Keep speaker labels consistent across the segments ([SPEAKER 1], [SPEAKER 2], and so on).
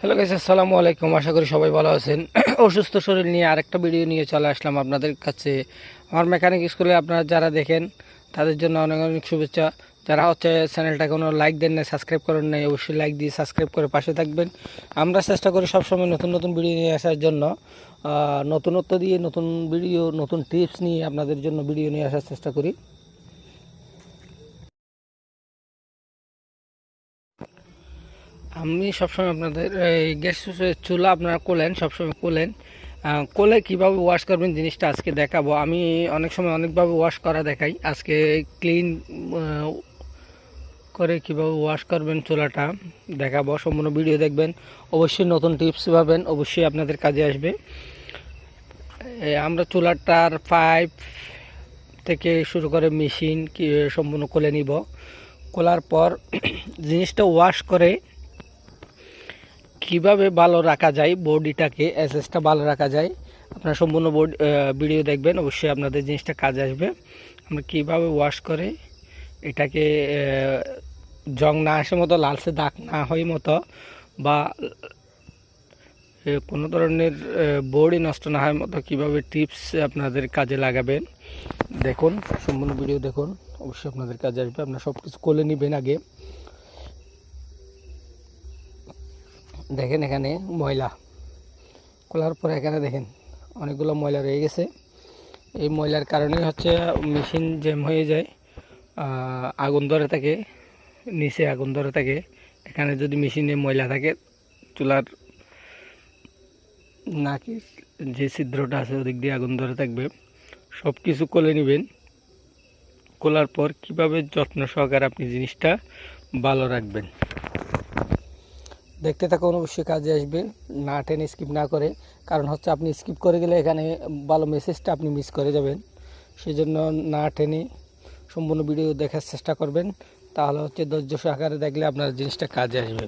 [SPEAKER 1] Hello guys আসসালামু আলাইকুম। আশা করি সবাই ভালো আছেন। অসুস্থ শরীর নিয়ে আরেকটা ভিডিও নিয়ে চলে আসলাম আপনাদের কাছে। আমার মেকানিক স্কুলে আপনারা যারা দেখেন, তাদের জন্য অনেক অনেক শুভেচ্ছা। যারা হচ্ছে চ্যানেলটা কোনো লাইক দেন না সাবস্ক্রাইব করেন নাই, অবশ্যই লাইক দিয়ে সাবস্ক্রাইব করে পাশে থাকবেন। আমরা চেষ্টা করি সবসময় নতুন নতুন ভিডিও নিয়ে আসার জন্য। নতুনত্ব দিয়ে নতুন ভিডিও নতুন টিপস নিয়ে আপনাদের জন্য ভিডিও নিয়ে আসার চেষ্টা করি। আমি সবসময় আপনাদের, এই গ্যাস চুলা আপনারা কোলেন, সবসময় কোলেন। কোলে কীভাবে ওয়াশ করবেন জিনিসটা আজকে দেখাবো। আমি অনেক সময় অনেকভাবে ওয়াশ করা দেখাই। আজকে ক্লিন করে কীভাবে ওয়াশ করবেন চুলাটা দেখাবো। সম্পূর্ণ ভিডিও দেখবেন। অবশ্যই নতুন টিপস পাবেন, অবশ্যই আপনাদের কাজে আসবে। আমরা চুলাটার পাইপ থেকে শুরু করে মেশিন সম্পূর্ণ কোলে নিব। কোলার পর জিনিসটা ওয়াশ করে কীভাবে ভালো রাখা যায় বডিটাকে অ্যাসেসটা ভালো রাখা যায়, আপনারা সম্পূর্ণ বোর্ড ভিডিও দেখবেন, অবশ্যই আপনাদের জিনিসটা কাজে আসবে। আমরা কীভাবে ওয়াশ করে এটাকে জং না আসে মতো লালসে দাগ না হয় মতো, বা কোনো ধরনের বোর্ডই নষ্ট না হয় মতো কীভাবে টিপস আপনাদের কাজে লাগাবেন, দেখুন, সম্পূর্ণ ভিডিও দেখুন, অবশ্যই আপনাদের কাজে আসবে। আপনারা সব কিছু করে নেবেন আগে। দেখেন এখানে ময়লা। খোলার পরে এখানে দেখেন অনেকগুলো ময়লা রয়ে গেছে। এই ময়লার কারণে হচ্ছে মেশিন জ্যাম হয়ে যায়। আগুন ধরে থাকে, নিচে আগুন ধরে থাকে। এখানে যদি মেশিনে ময়লা থাকে, চুলার নাকি যে ছিদ্রটা আছে, ওদিক দিয়ে আগুন ধরে থাকবে। সব কিছু কোলে নেবেন। কোলার পর কীভাবে যত্ন সহকারে আপনি জিনিসটা ভালো রাখবেন? দেখতে থাকুন, অবশ্যই কাজে আসবে না টেনে স্কিপ না করে, কারণ হচ্ছে আপনি স্কিপ করে গেলে এখানে ভালো মেসেজটা আপনি মিস করে যাবেন। সেই জন্য না টেনে সম্পূর্ণ ভিডিও দেখার চেষ্টা করবেন। তাহলে হচ্ছে ধৈর্য সহকারে দেখলে আপনার জিনিসটা কাজে আসবে।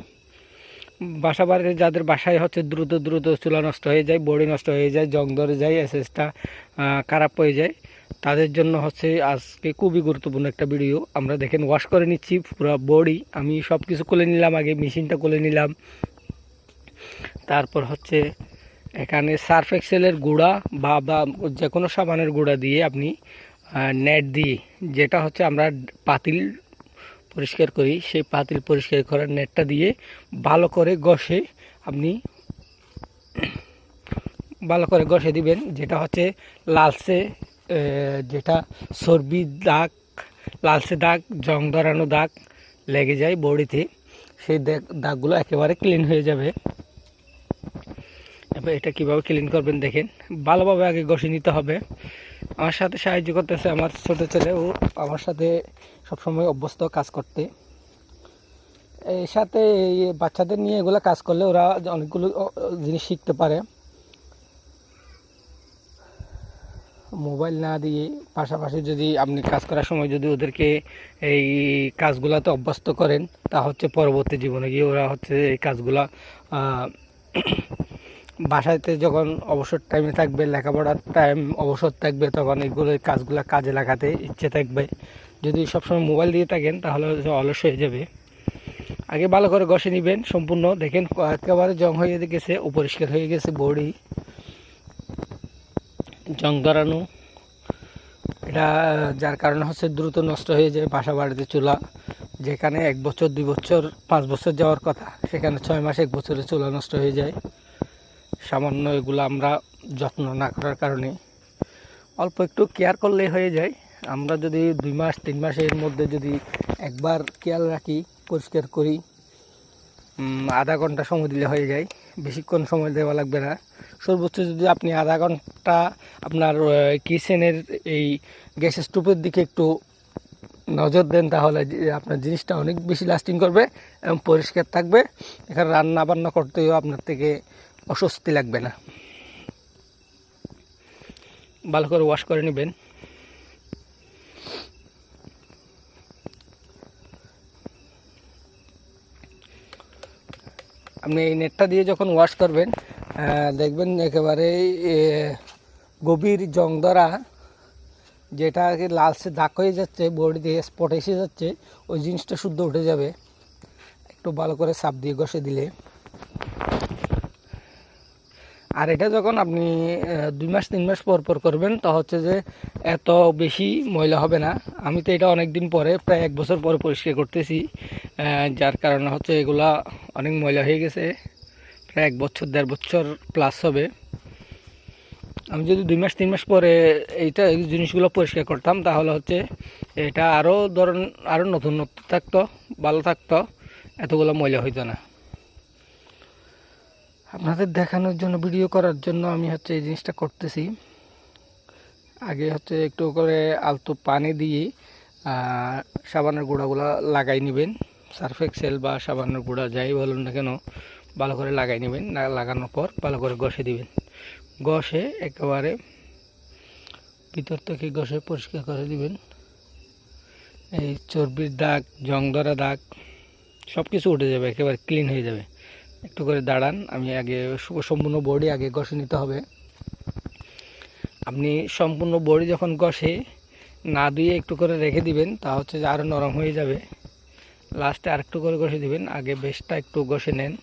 [SPEAKER 1] বাসা বাড়িতে যাদের বাসায় হচ্ছে দ্রুত দ্রুত চুলা নষ্ট হয়ে যায়, বডি নষ্ট হয়ে যায়, জং ধরে যায়, এসএসটা খারাপ হয়ে যায় তাদের জন্য হচ্ছে আজকে খুবই গুরুত্বপূর্ণ একটা ভিডিও। আমরা দেখেন ওয়াশ করে নিচ্ছি পুরো বডি আমি সব কিছু করে নিলাম আগে মেশিনটা করে নিলাম। তারপর হচ্ছে এখানে সার্ফ এক্সেলের গুঁড়া বা বা যে কোনো সাবানের গুঁড়া দিয়ে আপনি নেট দিয়ে যেটা হচ্ছে আমরা পাতিল পরিষ্কার করি সেই পাতিল পরিষ্কার করার নেটটা দিয়ে ভালো করে ঘষে আপনি ভালো করে ঘষে দিবেন যেটা হচ্ছে আহ, যেটা চর্বি দাগ, লালচে দাগ, জং ধরানো দাগ লেগে যায় বডিতে, সেই দাগ- দাগগুলো একেবারে ক্লিন হয়ে যাবে। এবার এটা কীভাবে ক্লিন করবেন দেখেন। ভালোভাবে আগে ঘষে নিতে হবে। আমার সাথে সাহায্য করতেছে আমার ছোটো ছেলে, ও আমার সাথে সবসময় অভ্যস্ত কাজ করতে। এর সাথে বাচ্চাদের নিয়ে এগুলো কাজ করলে ওরা অনেকগুলো জিনিস শিখতে পারে। মোবাইল না দিয়ে পাশাপাশি যদি আপনি কাজ করার সময় যদি ওদেরকে এই কাজগুলাতে অভ্যস্ত করেন, তা হচ্ছে পরবর্তী জীবনে গিয়ে ওরা হচ্ছে এই কাজগুলা বাসাতে যখন অবসর টাইমে থাকবে, লেখাপড়ার টাইম অবসর থাকবে, তখন এগুলো কাজগুলো কাজে লাগাতে ইচ্ছে থাকবে। যদি সবসময় মোবাইল দিয়ে থাকেন, তাহলে অলস হয়ে যাবে। আগে ভালো করে ঘষে নেবেন, সম্পূর্ণ। দেখেন, একেবারে জং হয়ে গেছে, অপরিষ্কার হয়ে গেছে বডি। জং এটা, যার কারণে হচ্ছে দ্রুত নষ্ট হয়ে যায় বাসা বাড়িতে চুলা। যেখানে এক বছর, দুই বছর, পাঁচ বছর যাওয়ার কথা, সেখানে ছয় মাস, এক বছরে চুলা নষ্ট হয়ে যায়। সামান্য এগুলো আমরা যত্ন না করার কারণে। অল্প একটু কেয়ার করলেই হয়ে যায়। আমরা যদি দুই মাস, তিন মাসের মধ্যে যদি একবার খেয়াল রাখি, পরিষ্কার করি আধা ঘণ্টা সময় দিলে হয়ে যায়। বেশিক্ষণ সময় দেওয়া লাগবে না। সর্বোচ্চ যদি আপনি আধা ঘণ্টা আপনার কিচেনের এই গ্যাস স্টোভের দিকে একটু নজর দেন, তাহলে আপনার জিনিসটা অনেক বেশি লাস্টিং করবে এবং পরিষ্কার থাকবে। এখানে রান্না বান্না করতেও আপনার থেকে অস্বস্তি লাগবে না। ভালো করে ওয়াশ করে নেবেন। আপনি এই নেটটা দিয়ে যখন ওয়াশ করবেন দেখবেন একেবারে গভীর জং ধরা যেটা আর কি লালসে দাগ হয়ে যাচ্ছে বডি দিয়ে স্পট এসে যাচ্ছে, ওই জিনিসটা শুদ্ধ উঠে যাবে। একটু ভালো করে সাপ দিয়ে ঘষে দিলে। আর এটা যখন আপনি দুই মাস, তিন মাস পর পর করবেন, তা হচ্ছে যে এত বেশি ময়লা হবে না। আমি তো এটা অনেক দিন পরে, প্রায় এক বছর পরে পরিষ্কার করতেছি যার কারণে হচ্ছে এগুলা অনেক ময়লা হয়ে গেছে। প্রায় এক বছর, দেড় বছর প্লাস হবে। আমি যদি দুই মাস, তিন মাস পরে এইটা, এই জিনিসগুলো পরিষ্কার করতাম, তাহলে হচ্ছে এটা আরও ধরুন আরও নতুনত্ব থাকতো, ভালো থাকতো, এতগুলো ময়লা হইতো না। আপনাদের দেখানোর জন্য ভিডিও করার জন্য আমি হচ্ছে এই জিনিসটা করতেছি। আগে হচ্ছে একটু করে আলতো পানি দিয়ে সাবানের গুঁড়াগুলো লাগাই নেবেন। সার্ফ এক্সেল বা সাবানের গুঁড়া যাই বলুন না কেন, ভালো করে লাগাই নেবেন। লাগানোর পর ভালো করে ঘষে দিবেন। ঘষে একেবারে ভিতর থেকে ঘষে পরিষ্কার করে দিবেন। এই চর্বির দাগ, জং ধরা দাগ সব কিছু উঠে যাবে, একেবারে ক্লিন হয়ে যাবে। একটু করে দাঁড়ান, আমি আগে সম্পূর্ণ বডি আগে ঘষে নিতে হবে। আপনি সম্পূর্ণ বডি যখন ঘষে না দিয়ে একটু করে রেখে দিবেন, তা হচ্ছে যে আরও নরম হয়ে যাবে। লাস্টে আরেকটু করে ঘষে দিবেন, আগে বেশটা একটু ঘষে নেন।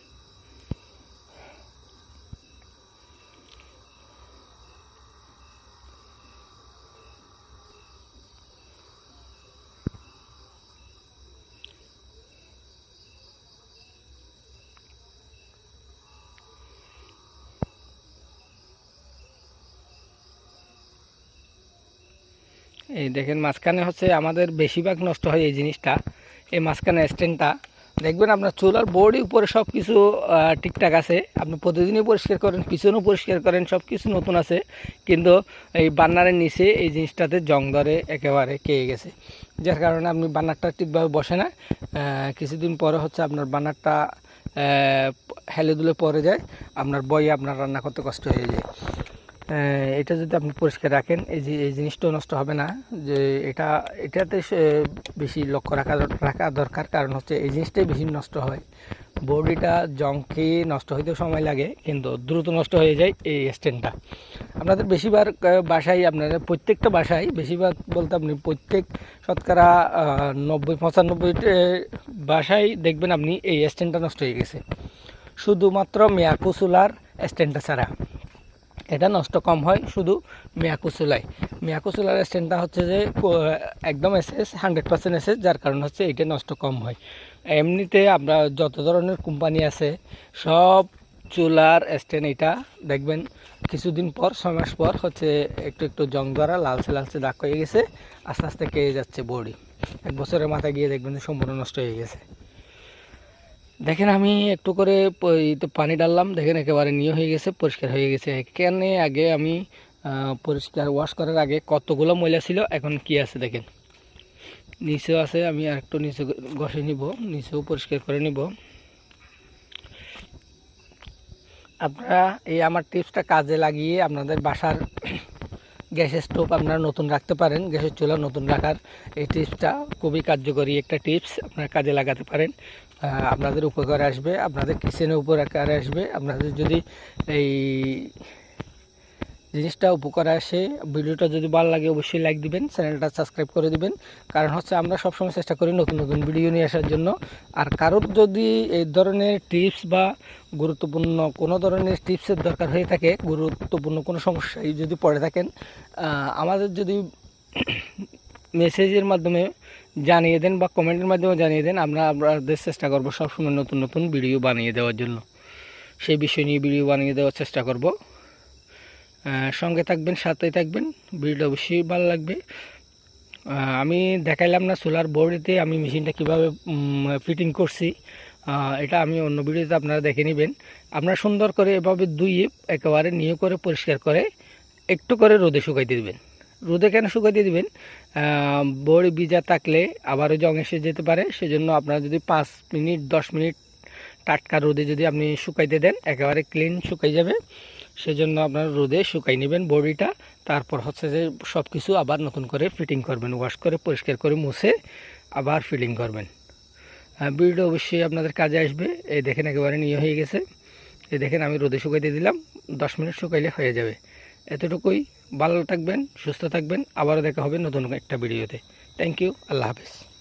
[SPEAKER 1] এই দেখেন, মাঝখানে হচ্ছে আমাদের বেশিরভাগ নষ্ট হয় এই জিনিসটা, এই মাঝখানে স্ট্যান্ডটা। দেখবেন আপনার চুলার বোর্ডই উপরে সব কিছু ঠিকঠাক আছে। আপনি প্রতিদিনই পরিষ্কার করেন, পিছনেও পরিষ্কার করেন সব কিছু নতুন আছে। কিন্তু এই বান্নারের নিচে এই জিনিসটাতে জং ধরে একেবারে কেয়ে গেছে। যার কারণে আপনি বান্নারটা ঠিকভাবে বসে না। কিছুদিন পরে হচ্ছে আপনার বান্নারটা হেলে দুলে পরে যায়। আপনার বই আপনার রান্না করতে কষ্ট হয়ে যায়। এটা যদি আপনি পরিষ্কার রাখেন, এই যে এই জিনিসটাও নষ্ট হবে না। যে এটা এটাতে বেশি লক্ষ্য রাখা রাখা দরকার। কারণ হচ্ছে এই জিনিসটাই বেশি নষ্ট হয়। বডিটা জংকে নষ্ট হইতে সময় লাগে, কিন্তু দ্রুত নষ্ট হয়ে যায় এই স্ট্যান্ডটা আপনাদের বেশিরভাগ বাসায় আপনাদের প্রত্যেকটা বাসায় বেশিরভাগ বলতে আপনি প্রত্যেক শতকরা নব্বই পঁচানব্বই বাসায় দেখবেন আপনি এই স্ট্যান্ডটা নষ্ট হয়ে গেছে। শুধুমাত্র মেয়াকুসুলার স্ট্যান্ডটা ছাড়া। এটা নষ্ট কম হয় শুধু মিয়াকুসুলাই। মিয়াকুসুলার স্ট্যান্ডটা হচ্ছে যে একদম এসএস হান্ড্রেড পার্সেন্ট এসএস যার কারণ হচ্ছে এটা নষ্ট কম হয়। এমনিতে আমরা যত ধরনের কোম্পানি আছে, সব চুলার স্ট্যান্ড এটা, দেখবেন কিছুদিন পর, ছয় মাস পর হচ্ছে একটু একটু জং ধরা, লালচে লালচে দাগ হয়ে গেছে, আস্তে আস্তে কেয়ে যাচ্ছে বডি এক বছরের মাথায় গিয়ে দেখবেন সম্পূর্ণ নষ্ট হয়ে গেছে। দেখেন আমি একটু করে পানি ডাললাম দেখেন একেবারে নিয়ে হয়ে গেছে, পরিষ্কার হয়ে গেছে। এখানে আগে আমি পরিষ্কার ওয়াশ করার আগে কতগুলো ময়লা ছিল, এখন কি আছে দেখেন। নিচেও আছে, আমি আর একটু নিচে ঘষে নিব, নিচেও পরিষ্কার করে নিব। আপনারা এই আমার টিপসটা কাজে লাগিয়ে আপনাদের বাসার গ্যাসের স্টোভ আপনারা নতুন রাখতে পারেন, গ্যাসের চুলা নতুন রাখার এই টিপসটা খুবই কার্যকরী একটা টিপস, আপনারা কাজে লাগাতে পারেন। আপনাদের উপকারে আসবে, আপনাদের কিচেনে উপকারে আসবে, আপনাদের যদি এই জিনিসটা উপকারে আসে, ভিডিওটা যদি ভালো লাগে অবশ্যই লাইক দিবেন চ্যানেলটা সাবস্ক্রাইব করে দিবেন। কারণ হচ্ছে আমরা সবসময় চেষ্টা করি নতুন নতুন ভিডিও নিয়ে আসার জন্য। আর কারোর যদি এই ধরনের টিপস বা গুরুত্বপূর্ণ কোনো ধরনের টিপসের দরকার হয়ে থাকে, গুরুত্বপূর্ণ কোনো সমস্যায় যদি পড়ে থাকেন আমাদের যদি মেসেজের মাধ্যমে জানিয়ে দেন বা কমেন্টের মাধ্যমে জানিয়ে দেন, আমরা আপনাদের চেষ্টা করব সবসময় নতুন নতুন ভিডিও বানিয়ে দেওয়ার জন্য। সেই বিষয় নিয়ে ভিডিও বানিয়ে দেওয়ার চেষ্টা করব। সঙ্গে থাকবেন, সাথেই থাকবেন। ভিডিওটা অবশ্যই ভালো লাগবে। আমি দেখাইলাম না সোলার বোর্ডেতে আমি মেশিনটা কীভাবে ফিটিং করছি। এটা আমি অন্য ভিডিওতে আপনারা দেখে নেবেন। আপনারা সুন্দর করে এভাবে ধুয়ে একেবারে নিয়ে করে পরিষ্কার করে, একটু করে রোদে শুকাইতে দিবেন। রোদে কেন শুকাই দিয়ে দিবেন? বড়ি ভিজা থাকলে আবারও জং এসে যেতে পারে, সেজন্য আপনারা যদি পাঁচ মিনিট, দশ মিনিট টাটকা রোদে যদি আপনি শুকাইতে দেন, একেবারে ক্লিন শুকাই যাবে। সেজন্য আপনার রোদে শুকাই নেবেন বডিটা, তারপর হচ্ছে যে সব কিছু আবার নতুন করে ফিটিং করবেন ওয়াশ করে, পরিষ্কার করে মুছে আবার ফিটিং করবেন। ভিডিওটা অবশ্যই আপনাদের কাজে আসবে। এই দেখেন একেবারে নিয়ে হয়ে গেছে। এই দেখেন আমি রোদে শুকাইতে দিলাম, দশ মিনিট শুকাইলে হয়ে যাবে। এতটুকুই। ভালো থাকবেন, সুস্থ থাকবেন। আবারও দেখা হবে নতুন একটা ভিডিওতে। থ্যাংক ইউ আল্লাহ হাফিজ।